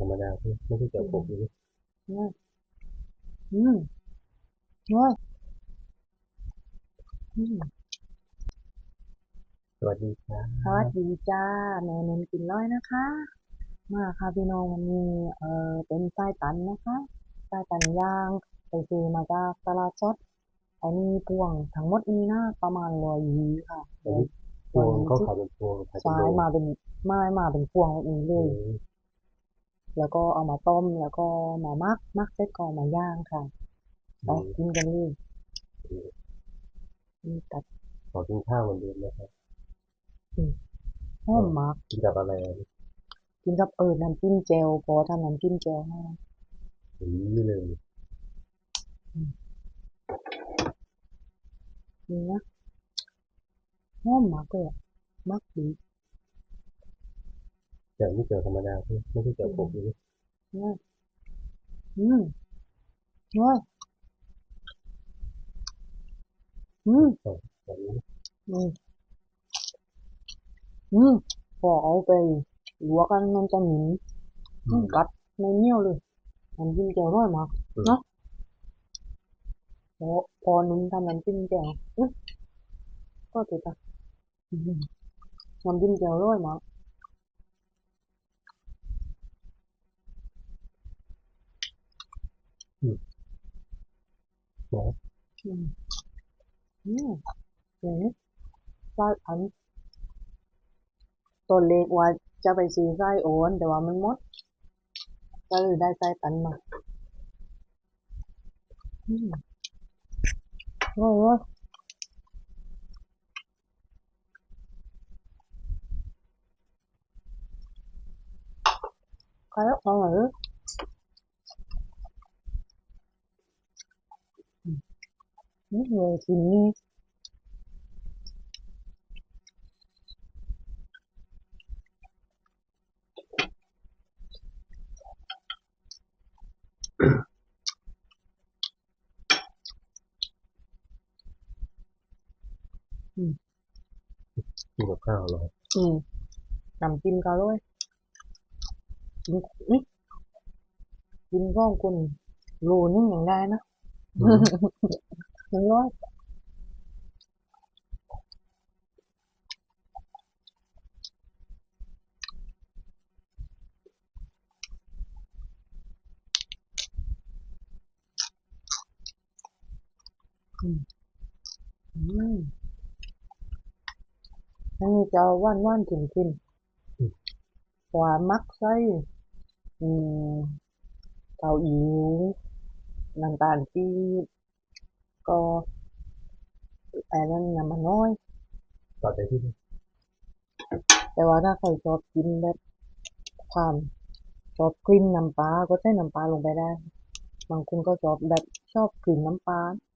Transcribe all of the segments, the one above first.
ธรรมดาที่ไม่ได้เกี่ยวกับนี้อืมอืมโอ้ยอืมสวัสดีครับสวัสดีจ้าแม่เน้นกินร้อยนะคะ มาค่ะพี่น้องวันนี้เออเป็นไส้ตันนะคะไส้ตันย่างไปซื้อมาจากตลาดสดอันนี้พวงทั้งหมดนี้นะประมาณร้อยยีค่ะอันนี้พวงเขาขายเป็นพวงขายเป็นใช้โลมาเป็นไม้มาเป็นพวงแบบนี้เลอืยม แล้วก็เอามาต้มแล้วก็มามักมักเสร็จก็เอามาย่างค่ะไปกินกันเลยนี่ตัดขอกินข้าวเหมือนเดิมนะครับหอมมากกินกับอะไรอะกินกับเออน้ำจิ้มแจ่วพอทำน้ำจิ้มแจ่วให้อืมนี่เลยนี่นะหอมมากเลยอะมากดีแต่นี่เกี่ยวธรรมดาที่ไม่ได้เกี่ยวกับนี้อืมอืมโอ้ยอืมแบบนี้อืมอืมพอเอาไปลวกกันมันจะหนีอืมกัดไม่เหนียวเลยน้ำจิ้มแจ่วอร่อยมากเนาะพอพอนุ่มทำน้ำจิ้มแจ่วอุ๊ยก็ติดอะอืมน้ำจิ้มแจ่วอร่อยมาก นะอืมอืมอืมไส้อันตัวเล็กว่าจะไปซื้อไส้โอนแต่ว่ามันหมด ก็เลยได้ไส้ตันมาอืมโอ้โหใครเอาของหรออืม นี่เลยกินนี่กินกับข้าวเหรออืมน้ำจิ้มก็อร่อยกินอื้อกินร่องคนโลนึงอย่างได้นะ อืมอร่อยอืมอืมอันนี้จะว่านว่านขึ้นขึ้นหวานมักไส้อืมเกาอิ๋วน้ำตาลปี๊บ ก็อันนั้นน้ำมันน้อยต่อไปที่แต่ว่าถ้าใครชอบกินแบบความชอบกลิ่นน้ำปลาก็ใส่น้ำปลาลงไปได้ บางคนก็ชอบแบบชอบกลิ่นน้ำปลามักไอ้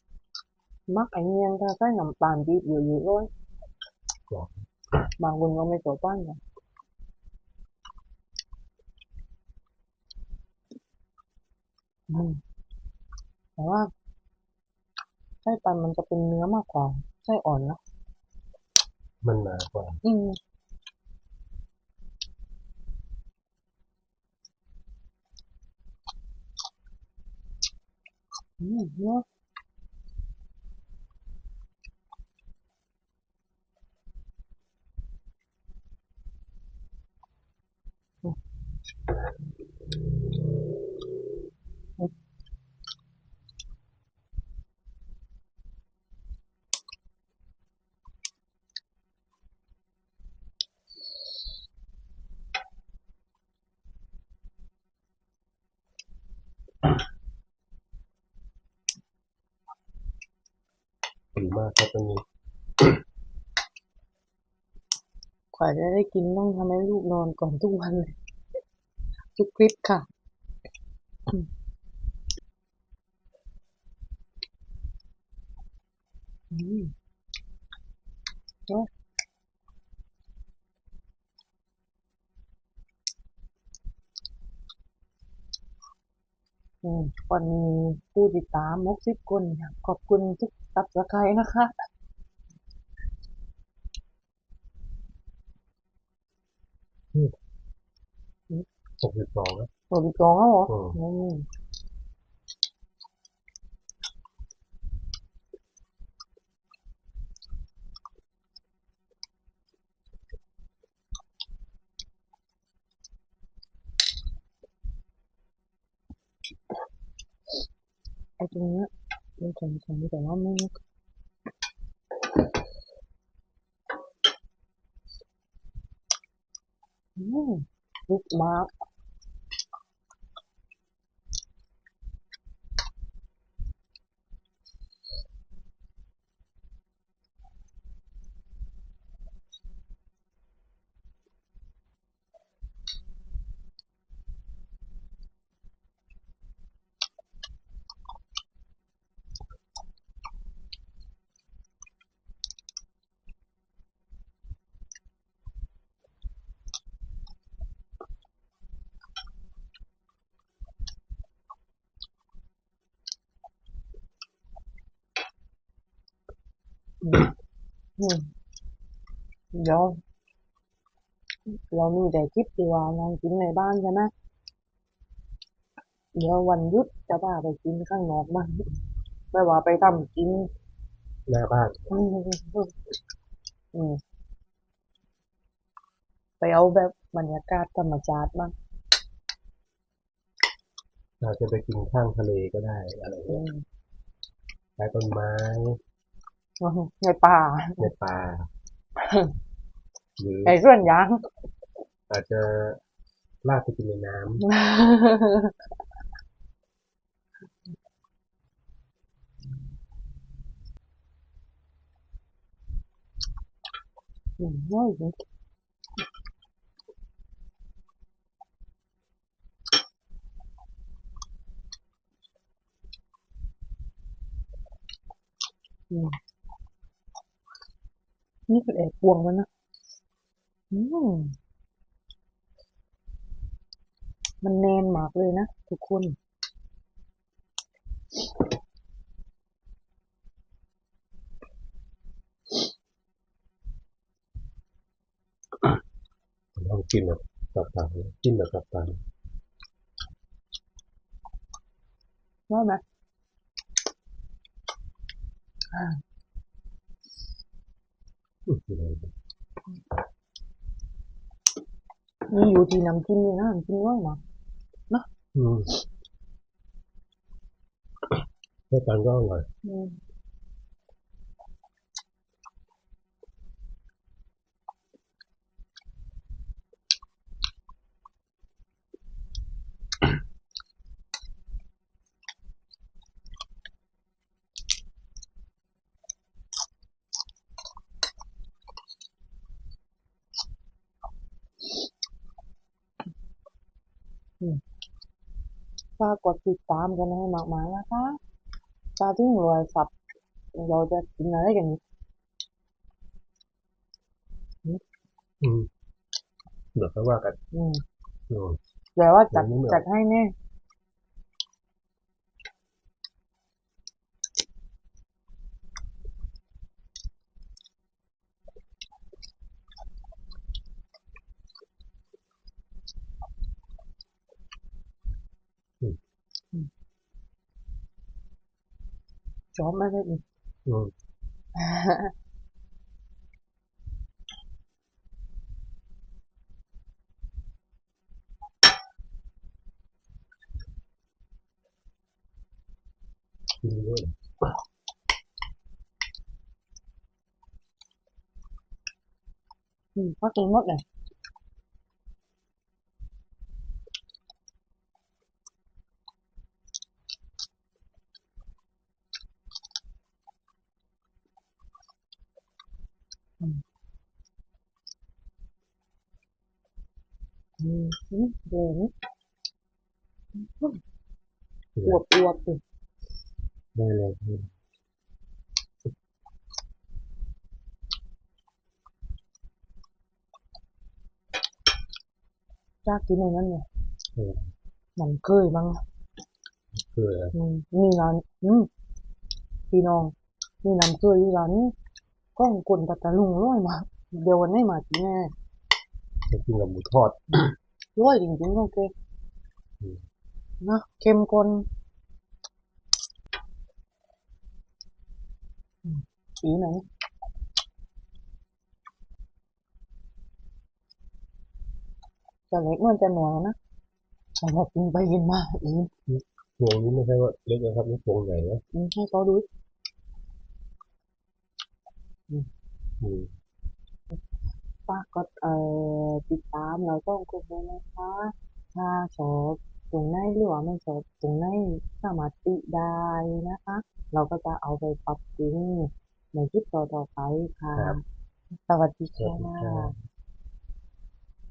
เนียงถ้าใส่น้ำตาลปี๊บเยอะๆเล ยบางคนก็ไม่ชอบบ้านกันอืมแต่ว่าไส้ตันมันจะเป็นเนื้อมากกว่าไส้อ่อนนะมันหนากว่า อืมอืมเนาะ ดีมากครับตรงนี้กว่าจะได้กินต้องทำให้ลูกนอนก่อนทุกวันเลย ทุกคลิปค่ะ อืมวันนี้ผู้ติดตามมกสิบคนขอบคุณทุกตับสกายนะคะ อืม หกสิบสองแล้วหมดอีกกองแล้วเหรออืมอืมไอ้ตรงเนี้ยมันขมๆแต่ว่าไม่นึกอืมลุกมาก เดี๋ยวเรามีแต่คลิปที่ว่านั่งกินในบ้านใช่ไหมเดี๋ยววันหยุดจะพาไปกินข้างนอกบ้างไม่ว่าไปทำกินหน้าบ้านอืมอืมไปเอาแบบบรรยากาศธรรมชาติบ้างเราจะไปกินข้างทะเลก็ได้อะไรอืเงี้ยมใต้ต้นไม้ ในป่า ในป่าหรือในส่วนยางอาจจะลากไปกินในน้ำอืมน้อยจริงอืม นี่คือแอบพวงมันนะอืมมันแนนมากเลยนะ ทุกคนลองกินแบบกับตากินแบบกับตาว่าไหมอื้อ หือนี่อยู่ที่น้ำจิ้มเลยนะน้ำจิ้มว่ามา อืมแค่กันก็อร่อย อืม ฝากกดติดตามกันให้มากๆนะคะตาถึงรวยสับเราจะกินอะไรกันอีกอืมเดี๋ยวค่อยว่ากัน อืมอืมเดี๋ยวว่าจัดเดี๋ยวนี้ไม่เอาจัดให้แน่ ชอบไหมากเลยอีก อืมกินเยอะเลย อืมก็กินหมดเลยอืม อืมอืมเดี๋ยวนี้อวบอวบๆเลยได้เลยจ้ากินในนั้นเนี่ยเออมันเคยบ้างอะคืออืมมีร้านอืมพี่น้องมีน้ำเกลือยู่ร้านก้องกลปัตตาลุงร้อยมา เดี๋ยววันนี้มากินแน่กินกับหมูทอด ร้อยจริงๆโอเคนะเข้มข้นสีไหนจะเล็กมันจะหน่วยนะแต่พอกินไปกินมาอีกวงนี้ไม่ใช่ว่าเล็กนะครับนี่วงใหญ่นะให้เขาดูอืม ฝากกดเอ่อติดตามเราต้องกดเลยนะคะถ้าชอบตรงไหนหรือว่าไม่ชอบตรงไหนสามารถติได้นะคะ เราก็จะเอาไปปรับปรุงในคลิปต่อๆไปค่ะสวัสดีสวัสดีค่ะครับ